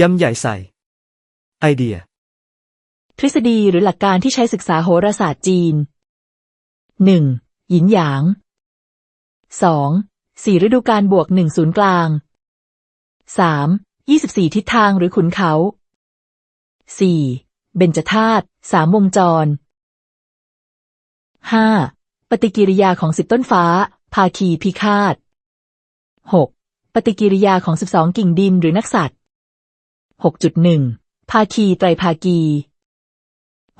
ยำใหญ่ใส่ ไอเดีย ทฤษฎีหรือหลักการที่ใช้ศึกษาโหราศาสตร์จีนหนึ่งหยินหยางสองสี่ฤดูกาลบวกหนึ่งศูนย์กลางสามยี่สิบสี่ทิศทางหรือขุนเขาสี่เบญจธาตุสามวงจรห้าปฏิกิริยาของสิบต้นฟ้า ภาคีพิฆาตหกปฏิกิริยาของสิบสองกิ่งดินหรือนักสัตว์ หกจุดหนึ่งภาคีไตรภากี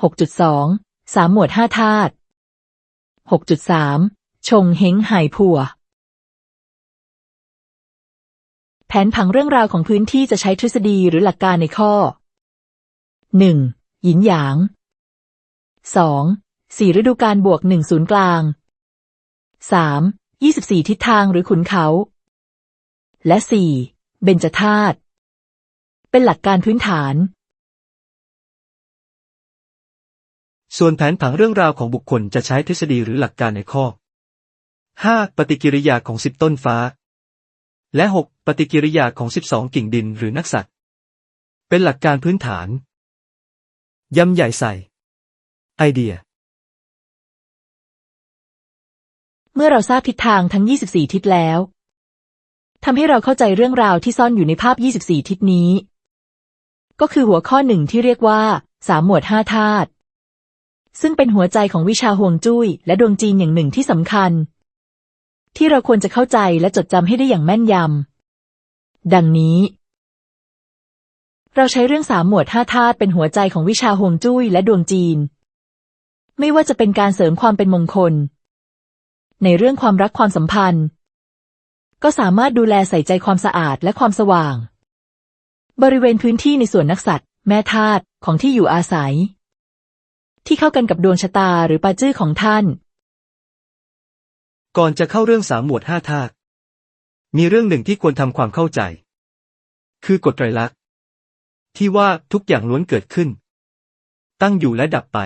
หกจุดสองสามหมวดห้าธาตุหกจุดสามชงเฮงไหผัว แผนผังเรื่องราวของพื้นที่จะใช้ทฤษฎีหรือหลักการในข้อหนึ่งหยินหยางสองสี่ฤดูกาลบวกหนึ่งศูนย์กลางสามยี่สิบสี่ทิศทางหรือขุนเขา และสี่เบญจธาตุ เป็นหลักการพื้นฐาน ส่วนแผนผังเรื่องราวของบุคคลจะใช้ทฤษฎีหรือหลักการในข้อ 5. ปฏิกิริยาของสิบต้นฟ้า และ 6. ปฏิกิริยาของ 12 กิ่งดินหรือนักสัตว์ เป็นหลักการพื้นฐานยำใหญ่ใส่ ไอเดีย เมื่อเราทราบทิศทางทั้ง 24 ทิศแล้วทำให้เราเข้าใจเรื่องราวที่ซ่อนอยู่ในภาพ 24 ทิศนี้ ก็คือหัวข้อหนึ่งที่เรียกว่า สามหมวดห้าธาตุซึ่งเป็นหัวใจของวิชาห่วงจุ้ยและดวงจีนอย่างหนึ่งที่สำคัญ ที่เราควรจะเข้าใจและจดจำให้ได้อย่างแม่นยำดังนี้ เราใช้เรื่องสามหมวดห้าธาตุเป็นหัวใจของวิชาห่วงจุ้ยและดวงจีน ไม่ว่าจะเป็นการเสริมความเป็นมงคล ในเรื่องความรักความสัมพันธ์ ก็สามารถดูแลใส่ใจความสะอาดและความสว่าง บริเวณพื้นที่ในส่วนนักสัตว์ แม่ธาตุของที่อยู่อาศัย ที่เข้ากันกับดวงชะตาหรือปาจื้อของท่าน ก่อนจะเข้าเรื่องสามหมวดห้าธาตุมีเรื่องหนึ่งที่ควรทำความเข้าใจ คือกฎไตรลักษณ์ ที่ว่าทุกอย่างล้วนเกิดขึ้น ตั้งอยู่และดับไป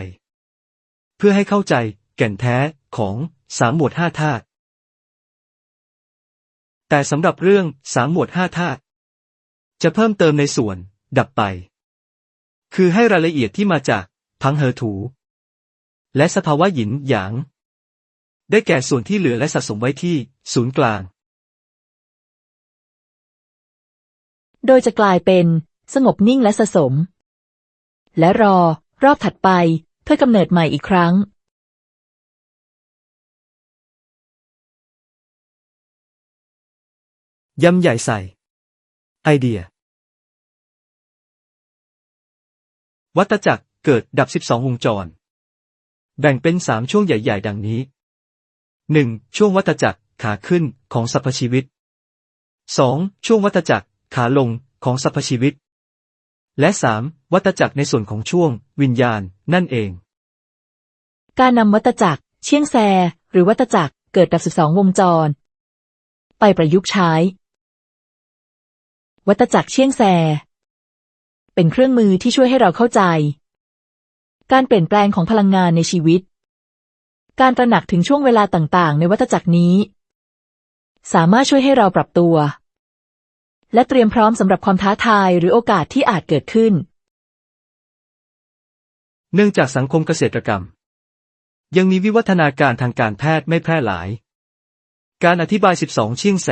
เพื่อให้เข้าใจแก่นแท้ของสามหมวดห้าธาตุแต่สำหรับเรื่องสามหมวดห้าธาตุ จะเพิ่มเติมในส่วน ดับไป คือให้รายละเอียดที่มาจากพังเหอถู และสภาวะหยินหยาง ได้แก่ส่วนที่เหลือและสะสมไว้ที่ ศูนย์กลาง โดยจะกลายเป็น สงบนิ่งและสะสม และรอ รอบถัดไปเพื่อกำเนิดใหม่อีกครั้งยำใหญ่ใส่ ไอเดีย วัตจักรเกิดดับ 12 วงจร แบ่งเป็น3ช่วงใหญ่ ๆ ดังนี้ 1. ช่วงวัตจักรขาขึ้นของสรรพชีวิต 2. ช่วงวัตจักรขาลงของสรรพชีวิต และ 3. วัตจักรในส่วนของช่วง วิญญาณ นั่นเอง การนำวัตจักร เชียงแซ หรือวัตจักรเกิดดับ 12 วงจร ไปประยุกต์ใช้ วัตจักรเชียงแซ เป็นเครื่องมือที่ช่วยให้เราเข้าใจ การเปลี่ยนแปลงของพลังงานในชีวิต การตระหนักถึงช่วงเวลาต่างๆ ในวัตจักรนี้ สามารถช่วยให้เราปรับตัว และเตรียมพร้อมสำหรับความท้าทายหรือโอกาสที่อาจเกิดขึ้น เนื่องจากสังคมเกษตรกรรม ยังมีวิวัฒนาการทางการแพทย์ไม่แพร่หลาย การอธิบาย 12 เชียงแซ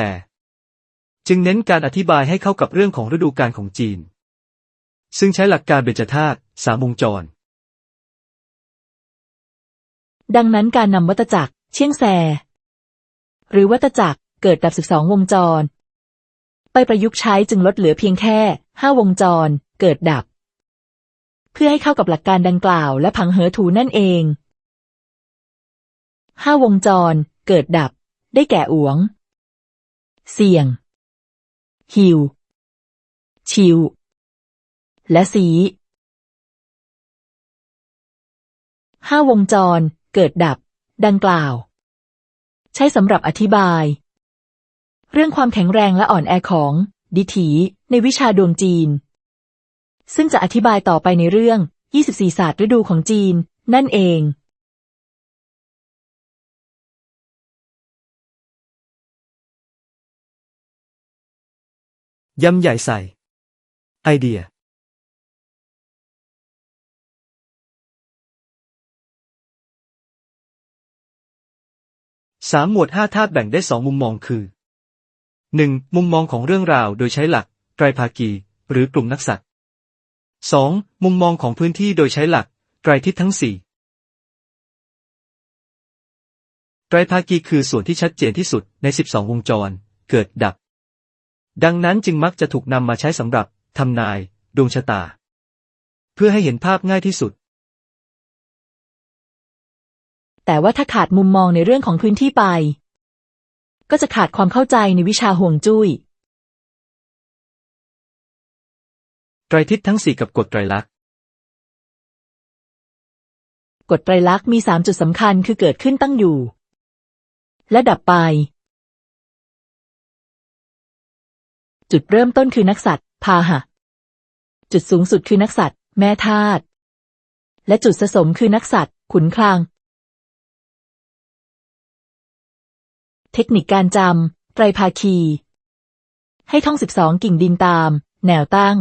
จึงเน้นการอธิบายให้เข้ากับเรื่องของฤดูกาลของจีน ซึ่งใช้หลักการเบญจธาตุสามวงจร ดังนั้นการนำวัตจักร เชียงแซหรือวัตจักรเกิดดับ12วงจร ไปประยุกต์ใช้จึงลดเหลือเพียงแค่5วงจร เกิดดับ เพื่อให้เข้ากับหลักการดังกล่าวและผังเหอถูนั่นเอง5วงจร เกิดดับ ได้แก่อวง เสี่ยง หิว ชิว และสีห้าวงจร เกิดดับ ดังกล่าว ใช้สำหรับอธิบาย เรื่องความแข็งแรงและอ่อนแอของ ดิถี ในวิชาดวงจีน ซึ่งจะอธิบายต่อไปในเรื่อง 24 ศาสตร์ฤดูของจีน นั่นเอง ยำใหญ่ใส่ ไอเดียสามหมวดห้าธาตุแบ่งได้สองมุมมองคือหนึ่งมุมมองของเรื่องราวโดยใช้หลัก ไตรภาคีหรือกลุ่มนักษัตริย์สองมุมมองของพื้นที่โดยใช้หลัก ไตรทิศทั้งสี่ไตรภาคีคือส่วนที่ชัดเจนที่สุดใน 12 วงจร เกิดดับ ดังนั้นจึงมักจะถูกนำมาใช้สำหรับทำนาย ดวงชะตา เพื่อให้เห็นภาพง่ายที่สุด แต่ว่าถ้าขาดมุมมองในเรื่องของพื้นที่ไป ก็จะขาดความเข้าใจในวิชาห่วงจุย้ย ไตรทิศทั้งสี่กับกฎไตรลักษณ์กฎไตรลักษณ์มีสามจุดสำคัญคือเกิดขึ้นตั้งอยู่ และดับไป จุดเริ่มต้นคือนักสัตว์พาหะ จุดสูงสุดคือนักสัตว์แม่ธาตุ และจุดสะสมคือนักสัตว์ขุนคลัง เทคนิคการจำไตรภาคี ให้ท่องสิบสองกิ่งดินตาม แนวตั้ง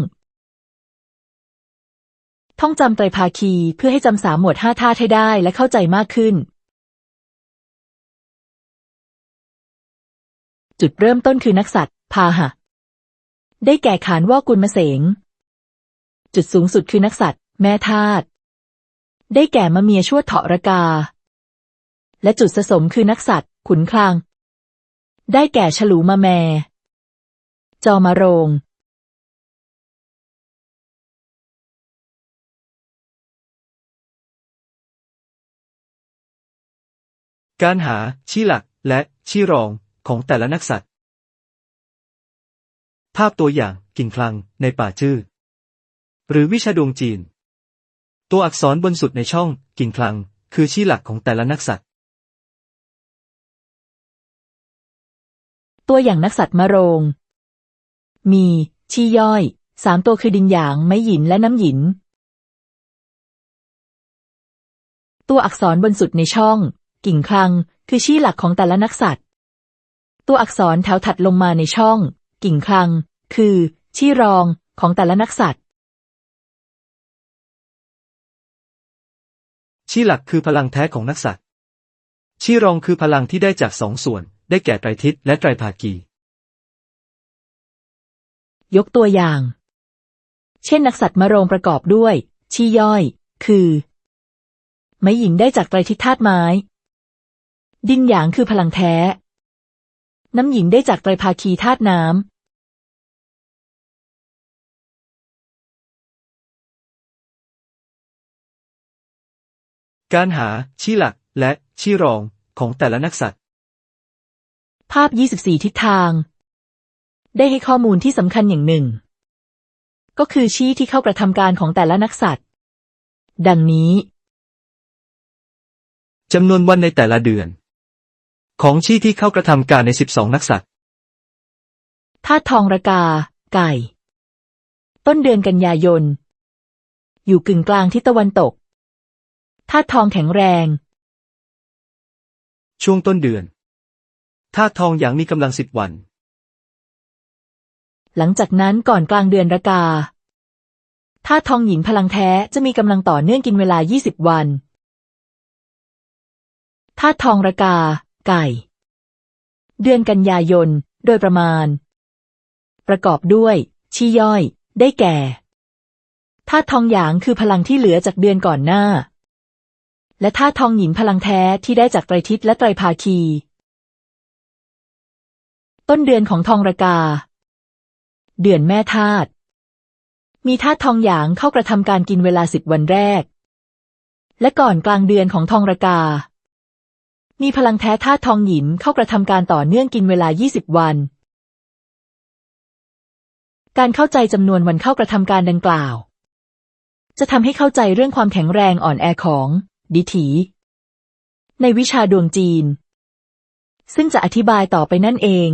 ท่องจำไตรภาคีเพื่อให้จำสามหมวดห้าธาตุให้ได้และเข้าใจมากขึ้น จุดเริ่มต้นคือนักสัตว์พาหะ ได้แก่ขานว่ากุลมะเสง จุดสูงสุดคือนักสัตว์ แม่ธาตุได้แก่มะเมียชั่วเถาะระกา และจุดสะสมคือนักสัตว์ ขุนคลัง ได้แก่ฉลูมาแม จอมาโรงการหาชี้หลักและชี้รองของแต่ละนักสัตว์ ภาพตัวอย่างกิ่งคลังในป่าจื้อหรือวิชาดวงจีน ตัวอักษรบนสุดในช่องกิ่งคลัง คือชี้หลักของแต่ละนักสัตว์ตัวอย่างนักสัตว์มะโรง มี ชี้ย่อย สามตัวคือดินหยาง ไม้หยินและน้ำหยิน ตัวอักษรบนสุดในช่อง กิ่งคลัง คือชี้หลักของแต่ละนักสัตว์ ตัวอักษรแถวถัดลงมาในช่อง กิ่งคลัง คือ ชี้รองของแต่ละนักสัตว์ ชี้หลักคือพลังแท้ของนักสัตว์ ชี้รองคือพลังที่ได้จากสองส่วน ได้แก่ไตรทิศและไตรภาคี ยกตัวอย่าง เช่นนักสัตว์มะโรงประกอบด้วย ชี้ย่อย คือ ไม้หญิงได้จากไตรทิศธาตุไม้ ดินหยางคือพลังแท้น้ำหญิงได้จากไตรภาคีธาตุน้ การหาชี้หลักและชี้รองของแต่ละนักสัตว์ ภาพ 24 ทิศทาง ได้ให้ข้อมูลที่สำคัญอย่างหนึ่ง ก็คือชี้ที่เข้ากระทำการของแต่ละนักสัตว์ ดังนี้จำนวนวันในแต่ละเดือน ของชี้ที่เข้ากระทำการใน 12 นักสัตว์ธาตุทองระกา ไก่ ต้นเดือนกันยายน อยู่กึ่งกลางทิศตะวันตก ธาตุทองแข็งแรง ช่วงต้นเดือนธาตุทองอย่างมีกำลังสิบวัน หลังจากนั้นก่อนกลางเดือนระกาธาตุทองหญิงพลังแท้จะมีกำลังต่อเนื่องกินเวลา 20 วันธาตุทองระกา ไก่ เดือนกันยายน โดยประมาณ ประกอบด้วย ชี้ย่อย ได้แก่ธาตุทองหยางคือพลังที่เหลือจากเดือนก่อนหน้า และธาตุทองหญิงพลังแท้ที่ได้จากไตรทิศและไตรภาคี ต้นเดือนของทองระกา เดือนแม่ธาตุมีธาตุทองหยางเข้ากระทำการกินเวลาสิบวันแรก และก่อนกลางเดือนของทองระกา มีพลังแท้ธาตุทองหยินเข้ากระทำการต่อเนื่องกินเวลา 20 วัน การเข้าใจจำนวนวันเข้ากระทำการดังกล่าว จะทำให้เข้าใจเรื่องความแข็งแรงอ่อนแอของ ดิถี ในวิชาดวงจีน ซึ่งจะอธิบายต่อไปนั่นเอง